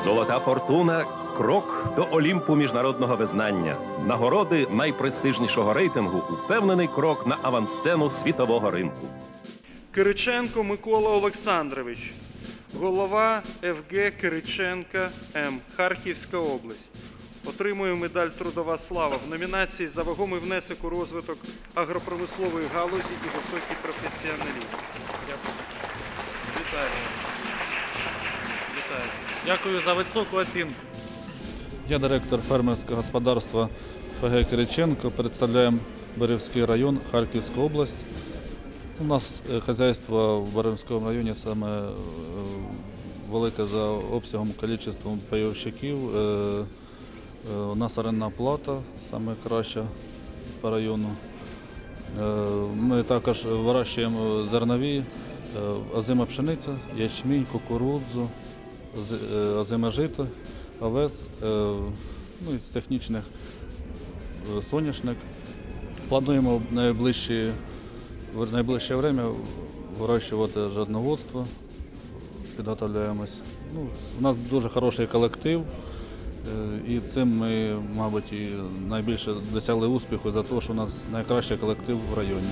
Золота фортуна крок до Олімпу міжнародного визнання. Нагороди найпрестижнішого рейтингу упевнений крок на авансцену світового ринку. Кириченко Микола Олександрович, голова ФГ Кириченка М. Харківська область. Отримує медаль Трудова слава в номінації за вагомий внесок у розвиток агропромислової галузі і високий професіоналізм. Дякую. Дякую за високу оцінку. Я директор фермерського господарства ФГ Кириченко. Представляємо Берівський район, Харківську область. У нас е, хазяйство в Берівському районі саме е, велике за обсягом, кількістю пайовщиків. Е, У нас орендна плата саме краща по району. Ми також вирощуємо зернові, озима пшениця, ячмінь, кукурудзу, озиме жито, овес, е, ну і з технічних е, соняшник. Плануємо в найближчі, в найближче время вирощувати жадноводство, підготовляємось. Ну, у нас дуже хороший колектив, е, і цим ми, мабуть, і найбільше досягли успіху за те, що у нас найкращий колектив в районі.